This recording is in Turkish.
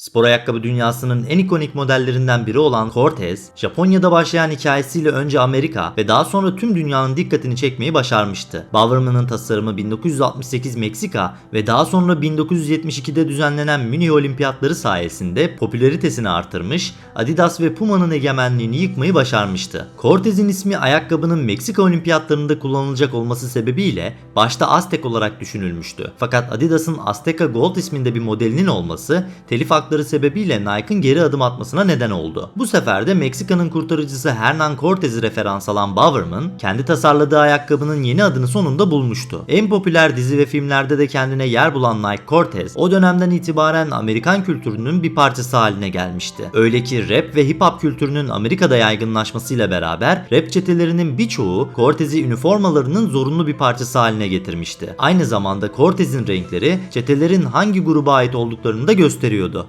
Spor ayakkabı dünyasının en ikonik modellerinden biri olan Cortez, Japonya'da başlayan hikayesiyle önce Amerika ve daha sonra tüm dünyanın dikkatini çekmeyi başarmıştı. Bowerman'ın tasarımı 1968 Meksika ve daha sonra 1972'de düzenlenen Münih Olimpiyatları sayesinde popülaritesini artırmış, Adidas ve Puma'nın egemenliğini yıkmayı başarmıştı. Cortez'in ismi ayakkabının Meksika Olimpiyatlarında kullanılacak olması sebebiyle başta Aztek olarak düşünülmüştü. Fakat Adidas'ın Azteca Gold isminde bir modelinin olması telif hakları sebebiyle Nike'ın geri adım atmasına neden oldu. Bu sefer de Meksika'nın kurtarıcısı Hernan Cortez'i referans alan Bowerman, kendi tasarladığı ayakkabının yeni adını sonunda bulmuştu. En popüler dizi ve filmlerde de kendine yer bulan Nike Cortez, o dönemden itibaren Amerikan kültürünün bir parçası haline gelmişti. Öyle ki rap ve hip hop kültürünün Amerika'da yaygınlaşmasıyla beraber rap çetelerinin birçoğu Cortez'i üniformalarının zorunlu bir parçası haline getirmişti. Aynı zamanda Cortez'in renkleri çetelerin hangi gruba ait olduklarını da gösteriyordu.